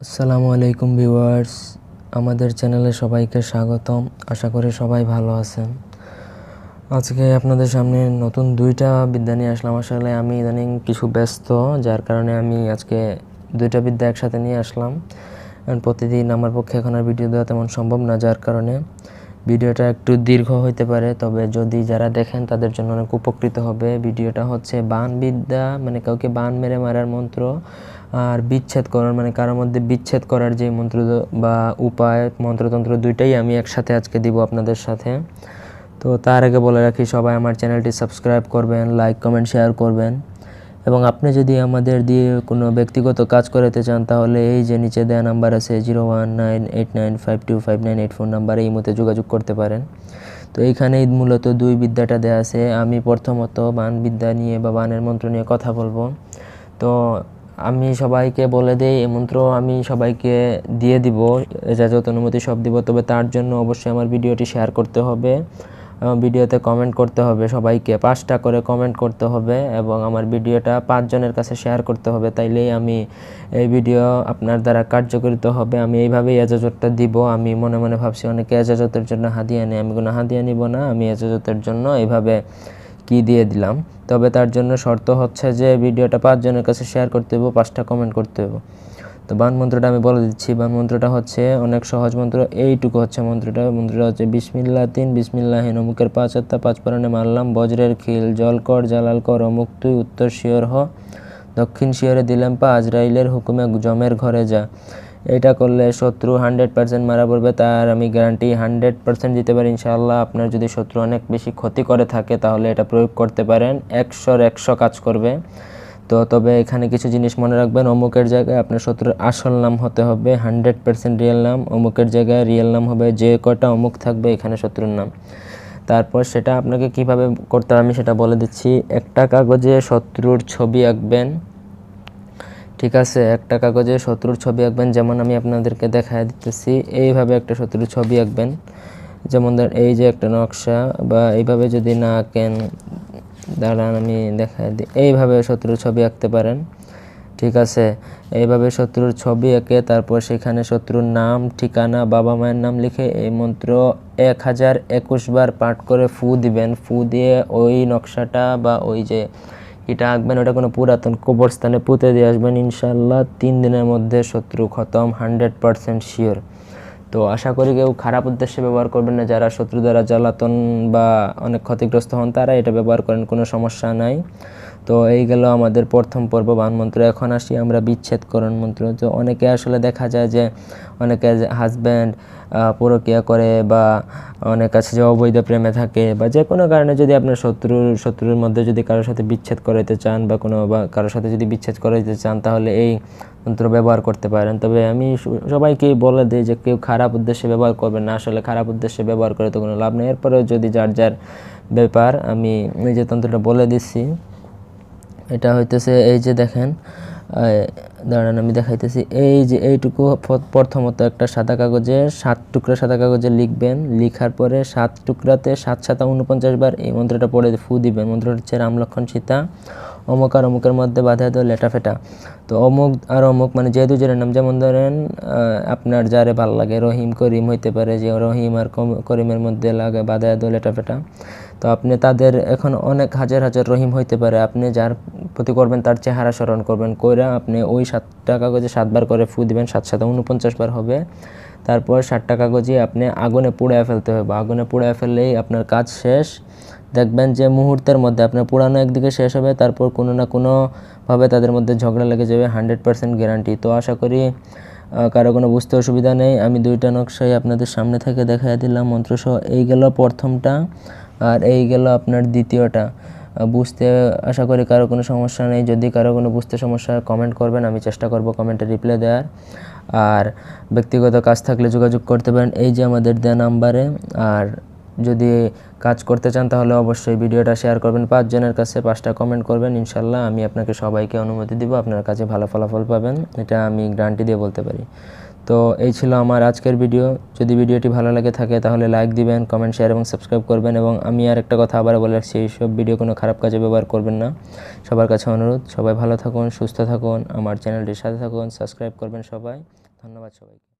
আসসালামু আলাইকুম ভিউয়ার্স, আমাদের চ্যানেলে সবাইকে স্বাগতম। আশা করি সবাই ভালো আছেন। আজকে আপনাদের সামনে নতুন দুইটা বিদ্যা নিয়ে আসলাম। আসলে আমি ইদানিং কিছু ব্যস্ত, যার কারণে আমি আজকে দুইটা বিদ্যা একসাথে নিয়ে আসলাম। প্রতিদিন আমার পক্ষে এখন আর ভিডিও দেওয়া তেমন সম্ভব না, যার কারণে ভিডিওটা একটু দীর্ঘ হইতে পারে। তবে যদি যারা দেখেন, তাদের জন্য অনেক উপকৃত হবে। ভিডিওটা হচ্ছে বান বিদ্যা মানে কাউকে বান মেরে মারার মন্ত্র। আর বিচ্ছেদ করার মানে কারোর মধ্যে বিচ্ছেদ করার যে মন্ত্র বা উপায়, মন্ত্রতন্ত্র দুইটাই আমি একসাথে আজকে দিব আপনাদের সাথে। তো তার আগে বলে রাখি, সবাই আমার চ্যানেলটি সাবস্ক্রাইব করবেন, লাইক, কমেন্ট, শেয়ার করবেন। এবং আপনি যদি আমাদের দিয়ে কোনো ব্যক্তিগত কাজ করাতে চান, তাহলে এই যে নিচে দেওয়া নাম্বার আছে zero one nine eight nine five two five nine eight four নাম্বারে এই মতে যোগাযোগ করতে পারেন। তো এইখানেই মূলত দুই বিদ্যাটা দেওয়া আছে। আমি প্রথমত বান বিদ্যা নিয়ে বা বানের মন্ত্র নিয়ে কথা বলব। তো আমি সবাইকে বলে দেই, এই মন্ত্র আমি সবাইকে দিয়ে দিব, এজাজত অনুমতি সব দিব, তবে তার জন্য অবশ্যই আমার ভিডিওটি শেয়ার করতে হবে ভিডিওতে কমেন্ট করতে হবে সবাইকে, পাঁচটা করে কমেন্ট করতে হবে, এবং আমার ভিডিওটা পাঁচজনের কাছে শেয়ার করতে হবে, তাইলেই আমি এই ভিডিও আপনার দ্বারা কার্যকরিত হবে, আমি এইভাবেই এজাজতটা দিব, আমি মনে মনে ভাবছি অনেকে এজাজতের জন্য হাদিয়া নেই আমি কোনো হাদিয়া নিব না, আমি এজাজতের জন্য এইভাবে কি দিয়ে দিলাম, তবে তার জন্য শর্ত হচ্ছে যে ভিডিওটা পাঁচজনের কাছে শেয়ার করতে হবে পাঁচটা কমেন্ট করতে হবে তো বান মন্ত্রটা আমি বলে দিচ্ছি, বান মন্ত্রটা হচ্ছে অনেক সহজ মন্ত্র, এইটুকু হচ্ছে মন্ত্রটা। মন্ত্রটা হচ্ছে, বিসমিল্লা তিন বিসমিল্লাহিন অমুকের পাঁচ আত্মা, পাঁচ পরাণে মারলাম, বজ্রের খিল, জল কর, জালাল কর, অমুক তুই উত্তর শিওর হ, দক্ষিণ শিওরে দিলাম, পা আজরাইলের হুকুমে জমের ঘরে যা। এটা করলে শত্রু হান্ড্রেড পার্সেন্ট মারা পড়বে, তার আমি গ্যারান্টি হান্ড্রেড পার্সেন্ট দিতে পারি ইনশাআল্লাহ। আপনার যদি শত্রু অনেক বেশি ক্ষতি করে থাকে, তাহলে এটা প্রয়োগ করতে পারেন। একশোর একশো কাজ করবে। তো তবে এখানে কিছু জিনিস মনে রাখবেন, অমুকের জায়গায় আপনার শত্রুর আসল নাম হতে হবে হান্ড্রেড পার্সেন্ট রিয়েল নাম, অমুকের জায়গায় রিয়েল নাম হবে যে কটা অমুক থাকবে এখানে শত্রুর নাম। তারপর সেটা আপনাকে কীভাবে করতে হবে আমি সেটা বলে দিচ্ছি। একটা কাগজে শত্রুর ছবি আঁকবেন। ঠিক আছে, একটা কাগজে শত্রুর ছবি আঁকবেন, যেমন আমি আপনাদেরকে দেখায় দিতেছি। এইভাবে একটা শত্রুর ছবি আঁকবেন। যেমন ধর, এই যে একটা নকশা, বা এইভাবে যদি না আঁকেন, দাঁড়ান আমি দেখায় দিই এইভাবে শত্রুর ছবি আঁকতে পারেন। ঠিক আছে, এইভাবে শত্রুর ছবি এঁকে তারপর সেখানে শত্রুর নাম, ঠিকানা, বাবা মায়ের নাম লিখে এই মন্ত্র এক হাজার একুশ বার পাঠ করে ফু দিবেন। ফু দিয়ে ওই নকশাটা বা ওই যে এটা আঁকবেন, ওটা কোনো পুরাতন কবরস্থানে পুঁতে দিয়ে আসবেন ইনশাল্লাহ তিন দিনের মধ্যে শত্রু খতম, হান্ড্রেড পারসেন্ট শিওর। তো আশা করি কেউ খারাপ উদ্দেশ্যে ব্যবহার করবেন না, যারা শত্রু দ্বারা জ্বালাতন বা অনেক ক্ষতিগ্রস্ত হন, তারা এটা ব্যবহার করেন, কোনো সমস্যা নাই। তো এই গেল আমাদের প্রথম পর্ব, বান মন্ত্র। এখন আসি আমরা বিচ্ছেদকরণ মন্ত্র। তো অনেকে আসলে দেখা যায় যে অনেকে হাজব্যান্ড পরকিয়া করে বা অনেক আছে যে অবৈধ প্রেমে থাকে বা যে কোনো কারণে যদি আপনার শত্রুর শত্রুর মধ্যে যদি কারোর সাথে বিচ্ছেদ করাইতে চান বা কোনো বা কারোর সাথে যদি বিচ্ছেদ করাইতে চান তাহলে এই মন্ত্র ব্যবহার করতে পারেন। তবে আমি সবাইকেই বলে দিই যে কেউ খারাপ উদ্দেশ্যে ব্যবহার করবেন না। আসলে খারাপ উদ্দেশ্যে ব্যবহার করে তো কোনো লাভ নেই। এরপরেও যদি যার যার ব্যাপার আমি এই যে তন্ত্রটা বলে দিচ্ছি। এটা হইতেছে এই যে দেখেন দাঁড়ান আমি দেখাইতেছি। এই যে এইটুকু প্রথমত একটা সাদা কাগজে সাত টুকরা সাদা কাগজে লিখবেন। লিখার পরে সাত টুকরাতে সাত সাতা উনপঞ্চাশ বার এই মন্ত্রটা পড়ে ফু দিবেন। মন্ত্রটা হচ্ছে রামলক্ষণ সীতা। অমুক আর অমুকের মধ্যে বাধা দেওয়া লেটা ফেটা। তো অমুক আর অমুক মানে যে দুজনের নাম, যেমন ধরেন আপনার যারে ভালো লাগে, রহিম করিম হইতে পারে যে রহিম আর করিমের মধ্যে লাগে, বাধা দেওয়া লেটা ফেটা। তো আপনি তাদের এখন অনেক হাজার হাজার রহিম হইতে পারে। আপনি যার প্রতি করবেন, তার চেহারা স্মরণ করবেন, কইরা আপনি ওই সাতটা কাগজে সাতবার করে ফু দিবেন, সাত সাথে উনপঞ্চাশ বার হবে। তারপর ষাটটা কাগজে আপনি আগুনে পুড়ায় ফেলতে হবে। আগুনে পুড়ায় ফেললেই আপনার কাজ শেষ। দেখবেন যে মুহূর্তের মধ্যে আপনার পুরানো একদিকে শেষ হবে, তারপর কোনো না কোনোভাবে তাদের মধ্যে ঝগড়া লেগে যাবে, হান্ড্রেড পার্সেন্ট গ্যারান্টি। তো আশা করি কারও কোনো বুঝতে অসুবিধা নেই। আমি দুইটা নকশাই আপনাদের সামনে থেকে দেখাই দিলাম, মন্ত্রসহ। এই গেল প্রথমটা, আর এই গেল আপনার দ্বিতীয়টা। বুঝতে আশা করি কারও কোনো সমস্যা নেই। যদি কারও কোনো বুঝতে সমস্যা কমেন্ট করবেন, আমি চেষ্টা করব কমেন্টে রিপ্লাই দেওয়ার। আর ব্যক্তিগত কাজ থাকলে যোগাযোগ করতে পারেন। এই যে আমাদের দেওয়া নাম্বারে আর যদি কাজ করতে চান, তাহলে অবশ্যই ভিডিওটা শেয়ার করবেন। পাঁচজনের কাছে পাঁচটা কমেন্ট করবেন। ইনশাল্লাহ আমি আপনাকে সবাইকে অনুমতি দিব। আপনার কাছে ভালো ফলাফল পাবেন। এটা আমি গ্যারান্টি দিয়ে বলতে পারি। তো এই ছিল আমার আজকের ভিডিও। যদি ভিডিওটি ভালো লাগে থাকে, তাহলে লাইক দিবেন কমেন্ট শেয়ার এবং সাবস্ক্রাইব করবেন এবং আমি আর একটা কথা আবার বলে রাখছি এইসব ভিডিও কোনো খারাপ কাজে ব্যবহার করবেন না। সবার কাছে অনুরোধ, সবাই ভালো থাকুন, সুস্থ থাকুন, আমার চ্যানেলটির সাথে থাকুন সাবস্ক্রাইব করবেন সবাই। ধন্যবাদ সবাইকে।